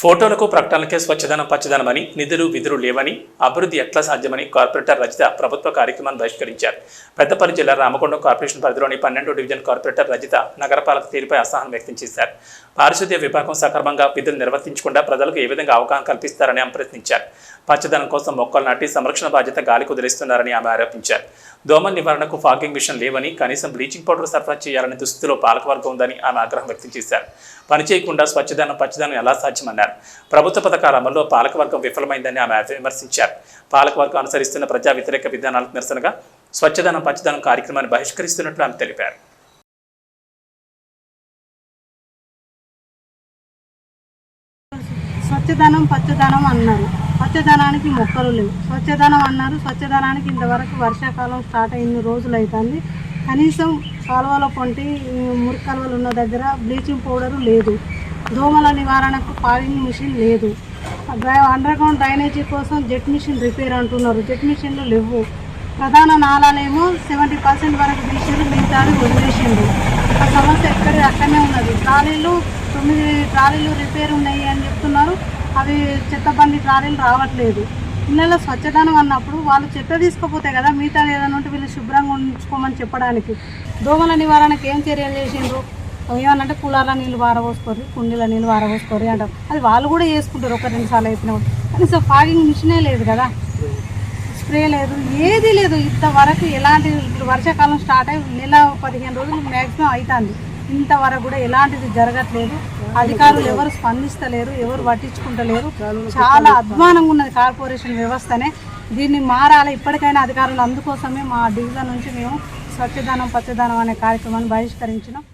ఫోటోలకు ప్రకటనలకే స్వచ్ఛదనం పచ్చదనమని నిధులు విధులు లేవని అభివృద్ధి ఎట్లా సాధ్యమని కార్పొరేటర్ రజిత ప్రభుత్వ కార్యక్రమాన్ని బహిష్కరించారు. పెద్దపల్లి జిల్లా రామకొండ కార్పొరేషన్ పరిధిలోని పన్నెండో డివిజన్ కార్పొరేటర్ రజిత నగరపాలక తీరుపై అసహనం వ్యక్తం చేశారు. పారిశుద్ధ్య విభాగం సక్రమంగా విధులు నిర్వర్తించకుండా ప్రజలకు ఏ విధంగా అవగాహన కల్పిస్తారని ఆమె ప్రశ్నించారు. పచ్చదనం కోసం మొక్కలు నాటి సంరక్షణ బాధ్యత గాలి కుదిరిస్తున్నారని ఆమె ఆరోపించారు. దోమ నివారణకు ఫాగింగ్ మిషన్ లేవని కనీసం బ్లీచింగ్ పౌడర్ సరఫరా చేయాలనే దుస్థితిలో పాలకవర్గం ఉందని ఆమె ఆగ్రహం వ్యక్తం చేశారు. పనిచేయకుండా స్వచ్ఛదనం పచ్చదనం ఎలా సాధ్యమన్నారు? ప్రభుత్వ పథకాల అమల్లో పాలకవర్గం విఫలమైందని ఆమె విమర్శించారు. పాలకవర్గం అనుసరిస్తున్న ప్రజా వ్యతిరేక విధానాలకు నిరసనగా స్వచ్ఛదనం పచ్చదనం కార్యక్రమాన్ని బహిష్కరిస్తున్నట్లు ఆమె తెలిపారు. స్వచ్ఛదనం పచ్చదనం అన్నారు. పచ్చదనానికి మొక్కలు లేవు. స్వచ్ఛదనం అన్నారు. స్వచ్ఛదనానికి ఇంతవరకు వర్షాకాలం స్టార్ట్ అయిన రోజులు అవుతుంది కనీసం కాలువల పొంటి ఈ మురికి కాలువలు ఉన్న దగ్గర బ్లీచింగ్ పౌడర్ లేదు. దోమల నివారణకు పావింగ్ మిషన్ లేదు. అండర్ గ్రౌండ్ డ్రైనేజీ కోసం జెట్ మిషన్ రిపేర్ అంటున్నారు. జెట్ మిషన్లు లేవు. ప్రధాన నాళాలేమో సెవెంటీ పర్సెంట్ వరకు తీసారు మిగతాది వదిలేసిండు ఆ సమస్య ఎక్కడ అక్కడనే ఉన్నది. ట్రాలీలు తొమ్మిది ట్రాలీలు రిపేర్ ఉన్నాయి అని చెప్తున్నారు. అవి చెత్త బండి ట్రాలీలు రావట్లేదు. ఇళ్ళలో స్వచ్ఛదనం అన్నప్పుడు వాళ్ళు చెత్త తీసుకుపోతే కదా మిగతా ఏదైనా ఉంటే వీళ్ళు శుభ్రంగా ఉంచుకోమని చెప్పడానికి. దోమల నివారణకు ఏం చర్యలు చేసిండ్రు? ఏమనంటే కులాల నీళ్ళు వారబోసుకోరు కుండీల నీళ్ళు వారబోసుకోరు అంటారు. అది వాళ్ళు కూడా చేసుకుంటారు ఒక రెండు సార్లు అయిపోయినప్పుడు కనీసం ఫాగింగ్ మిషనే లేదు కదా. స్ప్రే లేదు ఏది లేదు. ఇంతవరకు ఎలాంటి ఇప్పుడు వర్షాకాలం స్టార్ట్ అయ్యి నెల పదిహేను రోజులు మ్యాక్సిమం అవుతుంది ఇంతవరకు కూడా ఎలాంటిది జరగట్లేదు. అధికారులు ఎవరు స్పందిస్తలేరు ఎవరు పట్టించుకుంటలేరు. చాలా అధ్వానంగా ఉన్నది కార్పొరేషన్ వ్యవస్థనే. దీన్ని మారాలి. ఇప్పటికైనా అధికారులు అందుకోసమే మా డివిజన్ నుంచి మేము స్వచ్ఛదనం పచ్చదనం అనే కార్యక్రమాన్ని బహిష్కరించినాం.